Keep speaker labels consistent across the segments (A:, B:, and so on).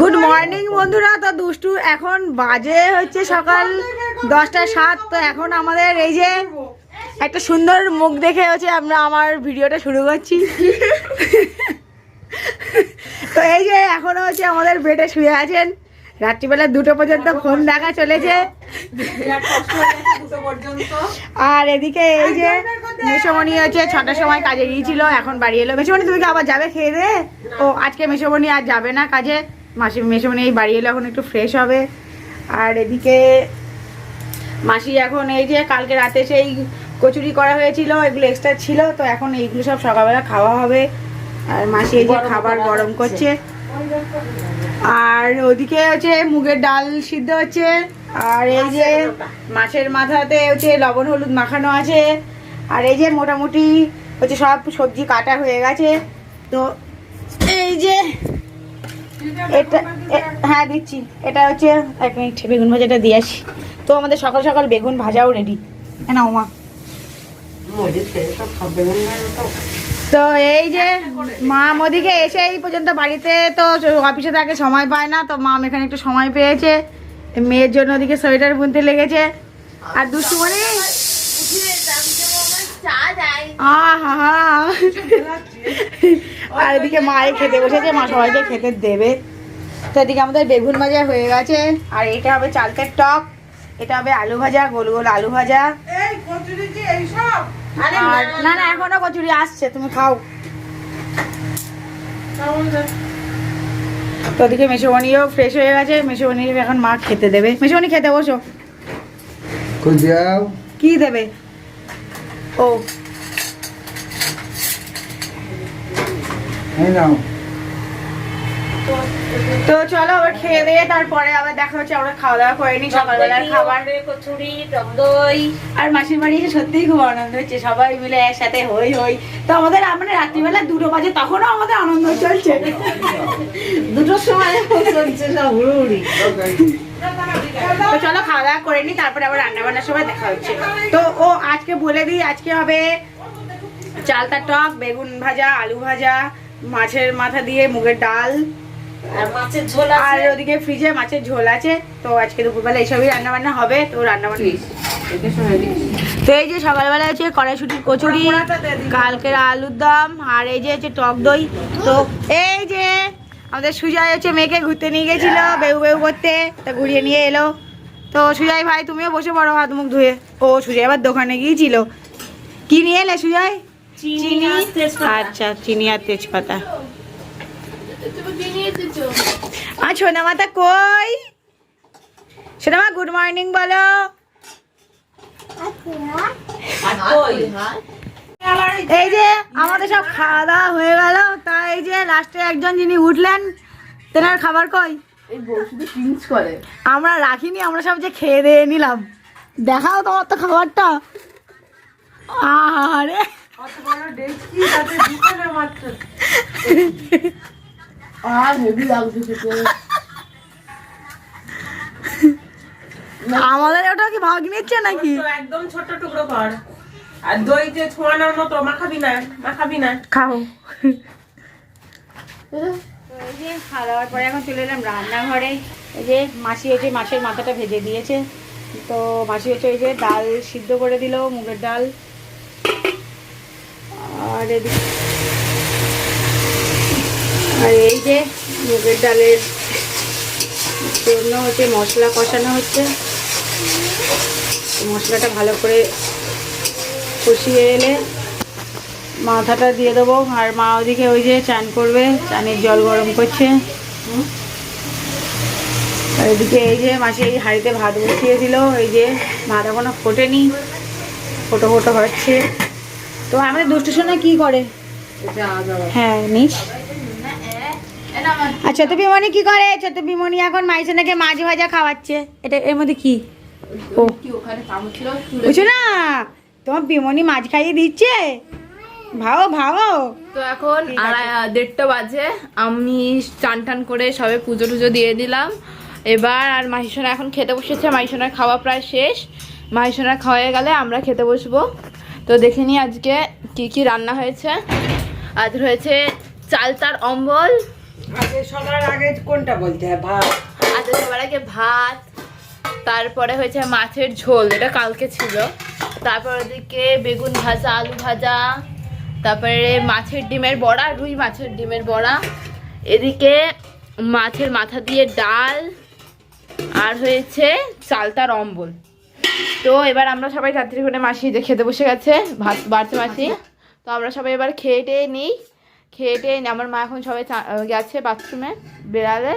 A: Good morning বন্ধুরা। তো দুষ্টু, এখন বাজে হচ্ছে সকাল দশটা সাত। তো এখন আমাদের এই যে একটা সুন্দর মুখ দেখে হচ্ছে আমরা আমার ভিডিওটা শুরু করছি। তো এই যে এখন হচ্ছে আমাদের বেডে শুয়ে আছেন। রাত্রিবেলা দুটো পর্যন্ত ফোন দেখা চলেছে। আর এদিকে এই যে মেসমণি হচ্ছে ছটার সময় কাজে গিয়েছিল, এখন বাড়ি এলো। মেসমণি তুমি কি আবার যাবে খেয়ে দে ও, আজকে মেসমণি আর যাবে না কাজে। মাসি মেসমণি এই বাড়ি এলো এখন একটু ফ্রেশ হবে। আর এদিকে মাসি এখন এই যে কালকে রাতে সেই কচুরি করা হয়েছিল এগুলো এক্সট্রা ছিল তো এখন এইগুলো সব সকালবেলা খাওয়া হবে। আর মাসি এই যে খাবার গরম করছে। আর ওদিকে হচ্ছে মুগের ডাল সিদ্ধ হচ্ছে। আর এই যে মাছের মাথাতে হচ্ছে লবণ হলুদ মাখানো আছে। আর এই যে মোটামুটি হচ্ছে সব সবজি কাটা হয়ে গেছে। তো এই যে এটা হ্যাঁ দিচ্ছি। এটা হচ্ছে, এক মিনিট, বেগুন ভাজাটা দিয়ে আসি। তো আমাদের সকাল সকাল বেগুন ভাজাও রেডি না ওমা তো এই যে মা মোদিকে এসে এই পর্যন্ত বাড়িতে তো অফিসে থাকে সময় পায় না, তো মা এখানে একটু সময় পেয়েছে। মেয়ের জন্য ওদিকে সোয়েটার বুনতে লেগেছে। আর দুষ্টু মানে আর এদিকে মায়ে খেতে বসেছে মা সবাইকে খেতে দেবে। তো এদিকে আমাদের বেগুন ভাজা হয়ে গেছে আর এটা হবে চালতের টক। এটা হবে আলু ভাজা গোল গোল আলু ভাজা। আর না না এখনও কচুরি আসছে তুমি খাও। তো ওদিকে মেসোমণিও ফ্রেশ হয়ে গেছে মেসোমণি এখন মা খেতে দেবে। মেসোমণি খেতে বসো।
B: যাও?
A: কি দেবে? ও। তো চলো আবার খেয়ে দিয়ে তারপরে আবার দেখা হচ্ছে আমরা খাওয়া দাওয়া করে নি সকালবেলার খাবার।
C: কচুরি টক দই
A: আর মাসির বাড়ি এসে সত্যিই খুব আনন্দ হচ্ছে সবাই মিলে একসাথে হই হই। তো আমাদের মানে রাত্রিবেলা দুটো বাজে তখনও আমাদের আনন্দ চলছে। দুটোর সময় চলছে সব হুড়ুহুড়ি। তো চলো খাওয়া দাওয়া করে নি তারপরে আবার রান্না বান্নার সময় দেখা হচ্ছে। তো ও আজকে বলে দিই আজকে হবে চালতা টক বেগুন ভাজা আলু ভাজা মাছের মাথা দিয়ে মুগের ডাল।
C: আর মাছের ঝোল
A: আর ওদিকে ফ্রিজে মাছের ঝোল আছে। তো আজকে দুপুরবেলা এইসবই রান্না বান্না হবে তো রান্না বান্না তো এই যে সকালবেলা আছে কড়াইশুটির কচুরি কালকের আলুর দম আর এই যে টক দই। তো এই যে আমাদের সুজয় হচ্ছে মেয়েকে ঘুরতে নিয়ে গেছিল বেউ বেউ করতে তা ঘুরিয়ে নিয়ে এলো। তো সুজয় ভাই তুমিও বসে পড়ো হাত মুখ ধুয়ে। ও সুজয় আবার দোকানে গিয়েছিল। কি নিয়ে এলে সুজয়?
C: চিনি
A: আচ্ছা চিনি আর তেজপাতা। আর সোনা মাতা কই? সোনা মা গুড মর্নিং বলো। এই যে আমাদের সব খাওয়া দাওয়া হয়ে গেল। তা এই যে লাস্টে একজন যিনি উঠলেন তেনার খাবার কই? আমরা রাখিনি আমরা সব যে খেয়ে দিয়ে নিলাম। দেখাও তোমার তো খাবারটা। আরে আমাদের ওটা কি ভাগ নিচ্ছে নাকি?
D: একদম ছোট টুকরো কর আর দই যে ছোঁয়ানোর মতো মাখাবি না মাখাবি না।
A: খাও। এই খাওয়া দাওয়ার পরে এখন চলে এলাম রান্নাঘরে। এই যে মাসি হচ্ছে মাছের মাথাটা ভেজে দিয়েছে। তো মাসি হচ্ছে এই যে ডাল সিদ্ধ করে দিল মুগের ডাল। আর এদিকে আর এই যে মুগের ডালের জন্য হচ্ছে মশলা কষানো হচ্ছে। মশলাটা ভালো করে কষিয়ে এলে মাথাটা দিয়ে দেবো। আর মা ওদিকে ওই যে চান করবে চানের জল গরম করছে। আর এদিকে এই যে মাসি এই হাঁড়িতে ভাত বসিয়ে দিল। এই যে ভাত এখনও ফোটেনি ফোটো ফোটো হচ্ছে। তো আমাদের দুষ্টু সোনা কি করে? হ্যাঁ নিস। আর ছোট বিমনি কি করে? ছোট বিমনি এখন মাইসোনাকে মাছ ভাজা খাওয়াচ্ছে। এটা এর মধ্যে কি? ও। বুঝছ না তোমার বিমনি মাছ খাইয়ে দিচ্ছে? ভাও ভাও।
E: তো এখন আড়াই দেড়টা বাজে। আমি চান টান করে সবে পুজো টুজো দিয়ে দিলাম। এবার আর মাহিসোনা এখন খেতে বসেছে। মাহিসোনার খাওয়া প্রায় শেষ। মাহিসোনার খাওয়া হয়ে গেলে আমরা খেতে বসবো। তো দেখে নিই আজকে কি কি রান্না হয়েছে। আজ হয়েছে চালতার অম্বল।
D: আগে সবার আগে কোনটা বলতে হয়? ভাত।
E: আজকে সবার আগে ভাত। তারপরে হয়েছে মাছের ঝোল। এটা কালকে ছিল। তারপর ওদিকে বেগুন ভাজা, আলু ভাজা, তারপরে মাছের ডিমের বড়া, রুই মাছের ডিমের বড়া, এদিকে মাছের মাথা দিয়ে ডাল, আর হয়েছে চালতার অম্বল। তো এবার আমরা সবাই রাত্রি করে মাসি যে খেতে বসে গেছে ভাত, বাড়ছে মাসি। তো আমরা সবাই এবার খেয়ে টেয়ে নিই, খেয়ে টেয়ে। আমার মা এখন সবাই গেছে বাথরুমে বেড়ালে।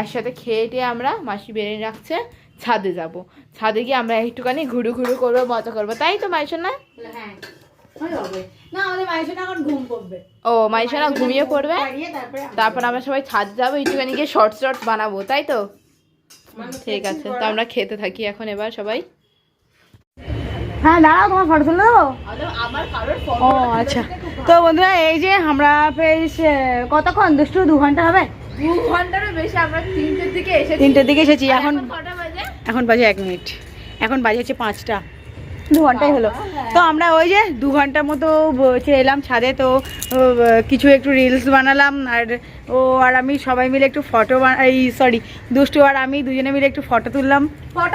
E: একসাথে খেয়ে টেয়ে আমরা মাসি বেরিয়ে রাখছে। ছাদে যাব। ছাদে গিয়ে আমরা একটুখানি ঘুরু ঘুরু করব মজা করব। তাই তো মাইশন? না
A: হ্যাঁ। না
E: ও মাইশনা ঘুমিয়ে পড়বে?
A: তারপরে আমরা-
E: তারপর আমরা সবাই ছাদ যাব একটুখানি গিয়ে শর্টস শর্টস বানাবো তাই তো? ঠিক আছে তো আমরা খেতে থাকি এখন এবার সবাই।
A: হ্যাঁ দাঁড়াও তোমার ফটো তুলে দেবো? ও আচ্ছা। তো বন্ধুরা এই যে আমরা বেশ কতক্ষণ? দুষ্টু দু ঘণ্টা হবে?
E: দু ঘন্টারও বেশি আমরা তিনটের দিকে এসেছি।
A: তিনটের দিকে এসেছি এখন এখন বাজে এক মিনিট। এখন বাজে হচ্ছে পাঁচটা। দু ঘন্টাই হলো। তো আমরা ওই যে দু ঘণ্টার মতো বসে এলাম ছাদে। তো কিছু একটু রিলস বানালাম আর ও আর আমি সবাই মিলে একটু ফটো এই সরি দুষ্টু আর আমি দুজনে মিলে একটু ফটো তুললাম।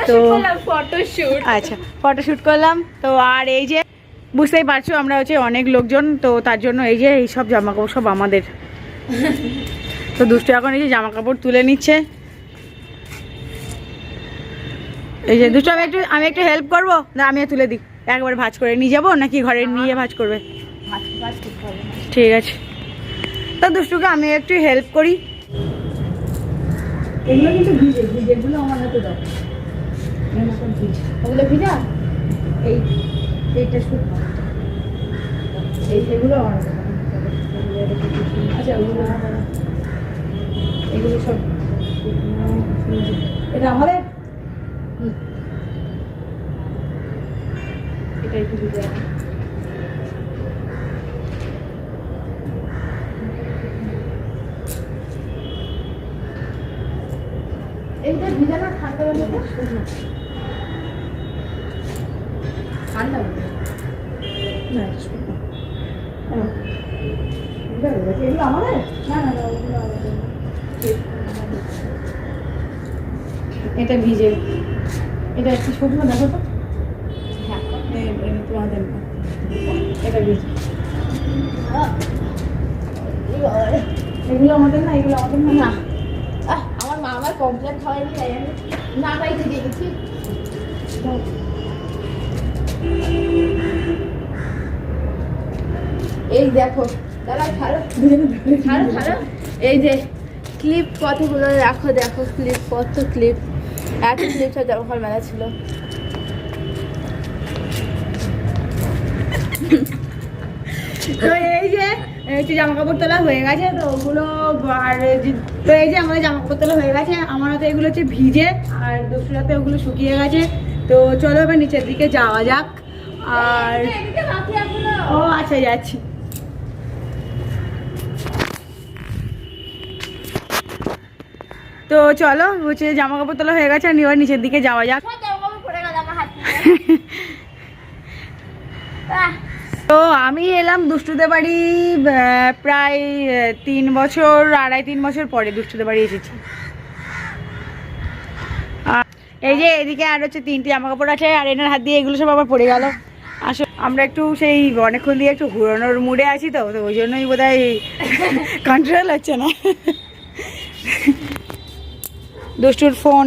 A: তো-
E: শুট করলাম ফটো শুট
A: আচ্ছা ফটোশ্যুট করলাম। তো আর এই যে বুঝতেই পারছ আমরা হচ্ছে অনেক লোকজন। তো তার জন্য এই যে এই সব জামা কাপড় সব আমাদের। তো দুষ্টু এখন এই যে জামা কাপড় তুলে নিচ্ছে। এই যে, দুষ্টু, আমি একটু আমি একটু হেল্প করব? না আমিও তুলে দিই। একবার ভাজ করে নিয়ে যাব, নাকি ঘরে নিয়ে ভাজ করবে? ঠিক আছে। তো দুষ্টুকে আমি একটু হেল্প করি। আচ্ছা এগুলো সব এটা আমাদের? হুম। এটা একটু ভিজে আছে। এইটা ভিজে না ঠান্ডা ঠান্ডা না। এগুলো আমাদের না না। এটা ভিজে এটা একটু শুকনো দেখো তো। হ্যাঁ। তোমাদের। এটা ভিজে এগুলো আমাদের না এগুলো আমাদের না। না।
E: আহ, আমার মা আমার কমপ্লেন খাওয়াইনি তাই আমি না তাই থেকে গেছি এই দেখো দাঁড়া ছাড়ো। ছাড়ো ছাড়ো। এই যে ক্লিপ কতগুলো রাখো দেখো ক্লিপ কত ক্লিপ এত জামা কাপড় মেলা ছিল।
A: তো এই যে এই জামা কাপড় তোলা হয়ে গেছে তো ওগুলো আর তো এই যে আমাদের জামা কাপড় তোলা হয়ে গেছে আমার হাতে এগুলো হচ্ছে ভিজে আর দুপুর রাতে ওগুলো শুকিয়ে গেছে। তো চলো এবার নিচের দিকে যাওয়া যাক। আর ও আচ্ছা যাচ্ছি। তো চলো হচ্ছে জামা কাপড় তোলা হয়ে গেছে আর এবার নিচের দিকে যাওয়া যাক। তো আমি এলাম দুষ্টুদের বাড়ি প্রায় তিন বছর আড়াই তিন বছর পরে দুষ্টুদের বাড়ি এসেছি। এই যে এদিকে আর হচ্ছে তিনটি জামা কাপড় আছে আর এনার হাত দিয়ে এগুলো সব আবার পড়ে গেল। আসলে আমরা একটু সেই অনেকক্ষণ দিয়ে একটু ঘুরানোর মুডে আছি তো তো ওই জন্যই বোধ হয় কন্ট্রোল হচ্ছে না। দুষ্টুর ফোন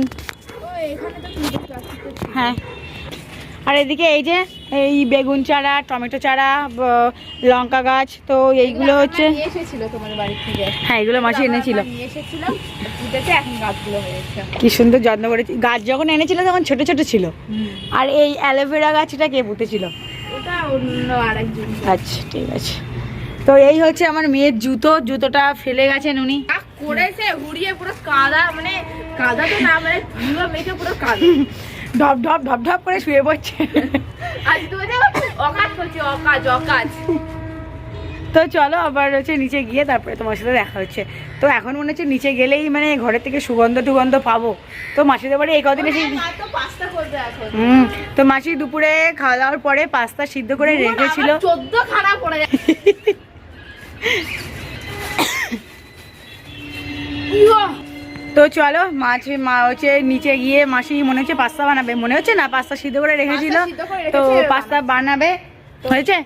A: হ্যাঁ। আর এদিকে এই যে এই বেগুন চারা টমেটো চারা লঙ্কা গাছ তো এইগুলো হচ্ছে হ্যাঁ এগুলো মাসি এনেছিল। কি সুন্দর যত্ন করেছি। গাছ যখন এনেছিল তখন ছোট ছোট ছিল। আর এই অ্যালোভেরা গাছটা কে পুঁতেছিল? আচ্ছা ঠিক আছে। তো এই হচ্ছে আমার মেয়ের জুতো। জুতোটা ফেলে গেছেন উনি।
E: করেছে হুড়িয়ে পুরো কাদা মানে কাদা তো না মানে মেখে পুরো কাদা।
A: ঢপ ঢপ ঢপ ঢপ করে শুয়ে পড়ছে।
E: আজ দেখো অকাজ করছে অকাজ অকাজ।
A: তো চলো আবার হচ্ছে নিচে গিয়ে তারপরে তোমার সাথে দেখা হচ্ছে। তো এখন মনে হচ্ছে নিচে গেলেই মানে ঘরের থেকে সুগন্ধ টুগন্ধ পাবো। তো মাসিদের বাড়ি এই কদিন এসে
E: তো
A: হুম তো মাসি দুপুরে খাওয়া দাওয়ার পরে পাস্তা সিদ্ধ করে রেখেছিল।
E: চোদ্দ খানা পড়ে যায়।
A: তো চলো মাছ মা হচ্ছে নিচে গিয়ে মাসি মনে হচ্ছে পাস্তা বানাবে। মনে হচ্ছে না পাস্তা সিদ্ধ করে রেখেছিল? তো পাস্তা বানাবে। হয়েছে?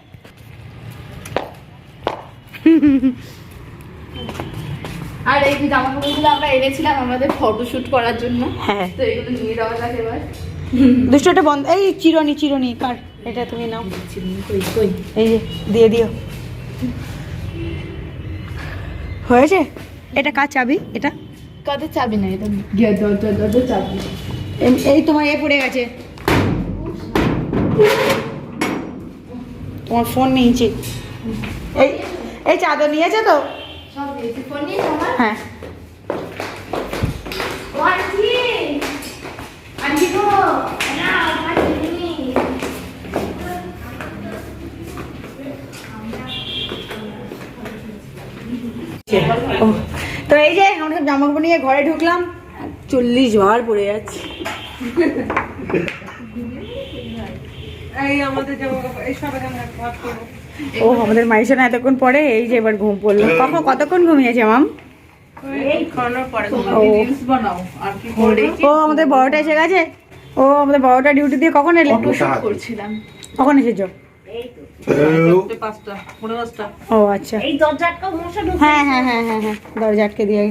E: আর এই যে জামা কাপড়গুলো আমরা এনেছিলাম আমাদের ফটোশুট করার জন্য।
A: হ্যাঁ।
E: তো এগুলো নিয়ে যাওয়া যাক এবার।
A: দুষ্টটা বন্ধ। এই চিরনি চিরনি কার? এটা তুমি নাও। এই যে দিয়ে দিও। হয়েছে? এটা কার চাবি? এটা?
E: কাদের চাবি না এটা দরজা দরজা চাবি।
A: এই- এই তোমার এ পড়ে গেছে। তোমার ফোন নিয়েছি। এই এই চাদর নিয়েছে তো? হ্যাঁ।
E: আন্টি
A: জামা কাপড় নিয়ে ঘরে ঢুকলাম। চল্লিশ বার পড়ে যাচ্ছে। ও আমাদের মাইশোনা এতক্ষণ পরে এই যে এবার ঘুম পড়ল। কখন কতক্ষণ ঘুমিয়েছে মাম?
D: এই
A: ও।
E: বানাও আর কি করে
A: ও আমাদের বড়টা এসে গেছে? ও আমাদের বড়টা ডিউটি দিয়ে কখন এলে?
E: করছিলাম।
A: কখন এসেছ? ও আচ্ছা। হ্যাঁ হ্যাঁ হ্যাঁ হ্যাঁ হ্যাঁ। দরজা আটকে দিয়ে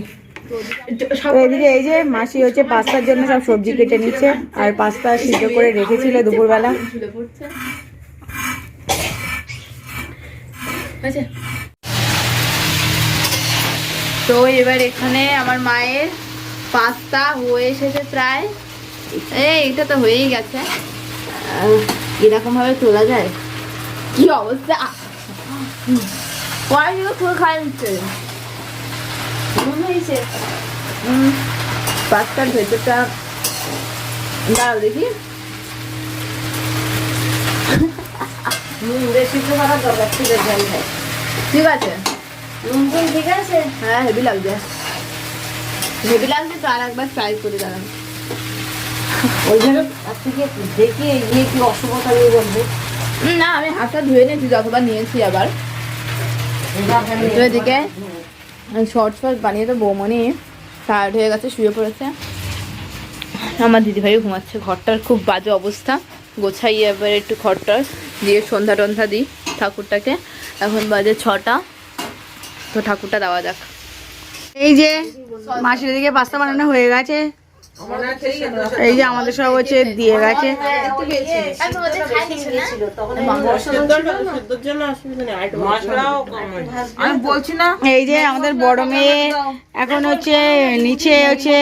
A: এদিকে এই যে মাসি হচ্ছে পাস্তার জন্য সব সবজি কেটে নিচ্ছে, আর পাস্তা সিদ্ধ করে রেখেছিল দুপুরবেলা?
E: তো এবার এখানে আমার মায়ের পাস্তা হয়ে এসেছে প্রায়। এই, এটা তো হয়েই গেছে। এরকম ভাবে তোলা যায়? কি অবস্থা? কয়েকদিন খুলে খাই নিচ্ছে হয়েছে পাস্তার ভেতরটা দাঁড়াও দেখি।
C: নুন বেশি তো করার দরকার ছিল জল খাই
E: ঠিক আছে।
C: নুন ঠিক আছে?
E: হ্যাঁ হেভি লাগছে। হেভি লাগছে তো আর একবার ট্রাই করে দাঁড়ান
C: ওই জন্য থেকে দেখি ইয়ে কি নিয়ে বলবে।
E: না আমি হাতটা ধুয়ে নিয়েছি যতবার নিয়েছি আবার। এদিকে শর্ট শর্ট বানিয়ে তো বৌমনি টায়ার্ড হয়ে গেছে, শুয়ে পড়েছে। আমার দিদিভাইও ঘুমাচ্ছে, ঘরটার খুব বাজে অবস্থা। গোছাই এবার একটু ঘরটা দিয়ে সন্ধ্যা টন্ধা দিই ঠাকুরটাকে। এখন বাজে ছটা, তো ঠাকুরটা দেওয়া যাক।
A: এই যে মাসির দিকে পাস্তা বানানো হয়ে গেছে। এই যে আমাদের সব হচ্ছে দিয়ে গেছে। আমি বলছি না এই যে আমাদের বড় মেয়ে এখন হচ্ছে নিচে হচ্ছে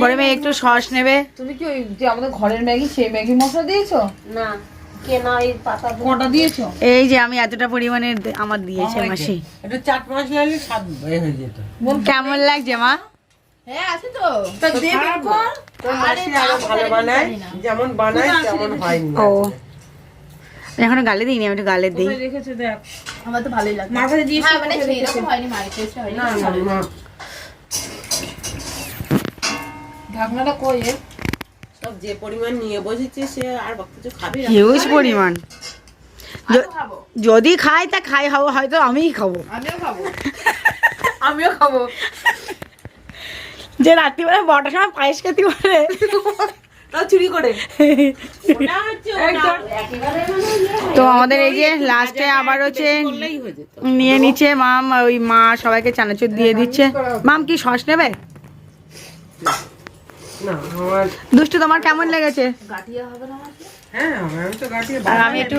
A: বড় মেয়ে একটু সস নেবে।
E: তুমি কি ওই যে আমাদের ঘরের ম্যাগি সেই ম্যাগি মশলা দিয়েছ?
C: না এই পাতা
E: কটা দিয়েছ?
A: এই যে আমি এতটা পরিমাণে আমার দিয়েছে মাসি। কেমন লাগছে মা? এখনও গালে দিইনি আমি একটু গালে দিই।
D: রেখেছে দেখ।
E: আমার তো ভালোই লাগে
D: মাথায় দিয়ে
E: হ্যাঁ মানে ঢাকনাটা কই
D: সব যে পরিমাণ নিয়ে বসেছে সে আর কিছু খাবি
A: হিউজ পরিমাণ। যদি খাই তা খাই হব হয়তো আমিই খাব।
E: আমিও খাব। আমিও খাব।
A: যে রাত্রিবেলা বটার সময় পায়েস খেতে পারে
D: চুরি করে।
C: মানে ইয়ে
A: তো আমাদের এই যে লাস্টে আবার হচ্ছে
D: হয়ে
A: নিয়ে নিচ্ছে মাম ওই মা সবাইকে চানাচুর দিয়ে দিচ্ছে। মাম কি সস নেবে? দুষ্টু তোমার কেমন লেগেছে?
D: হ্যাঁ আমি তো গাঠিয়ে
A: আর আমি একটু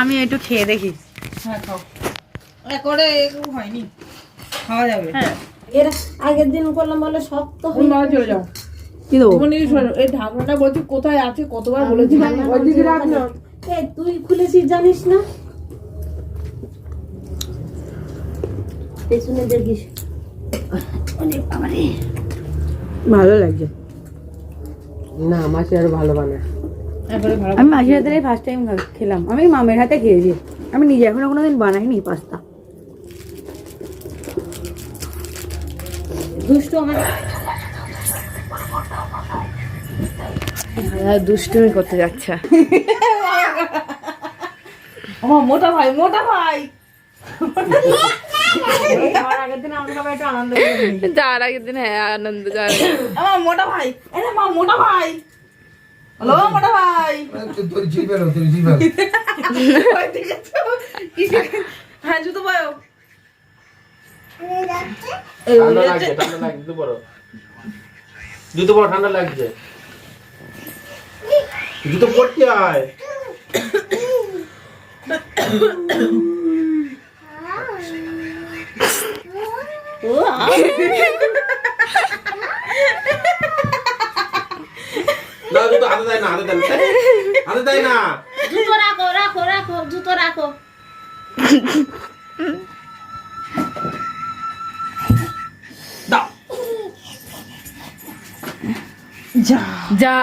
A: আমি একটু খেয়ে দেখি।
E: হ্যাঁ খাও।
D: করে হয়নি। খাওয়া যাবে।
C: এর আগের দিন করলাম বলে সব তো হয়ে
E: চলে যাও।
A: কি দেবো?
E: এই ঢাকনাটা বলছি কোথায় আছে কতবার বলেছি
C: এই তুই খুলেছিস জানিস না? পেছনে দেখিস। অনেক বাবারে।
A: ভালো লাগছে।
D: না মাসি আর ভালো বানায়
A: আমি মাসির হাতে ফার্স্ট টাইম খেলাম। আমি মামের হাতে খেয়েছি। আমি নিজে এখনও কোনোদিন বানাইনি পাস্তা।
C: দুষ্টু আমার
E: দুষ্টুমি করতে যাচ্ছে।
A: আমার মোটা ভাই মোটা ভাই।
C: যাওয়ার আগের দিন
E: হ্যাঁ আনন্দ দিন।
D: আমার মোটা ভাই। এরে মা মোটা ভাই। হ্যালো মোটা ভাই।
B: তোর
D: আছে হ্যাঁ জুতো পাও
F: ঠান্ডা লাগছে ঠান্ডা লাগছে জুতো পরো। জুতো পরো ঠান্ডা লাগছে। জুতো পরতে হয়। না জুতো হাতে দেয় না হাতে দেয় না। হাতে দেয় না।
C: জুতো রাখো রাখো রাখো জুতো রাখো।
E: যা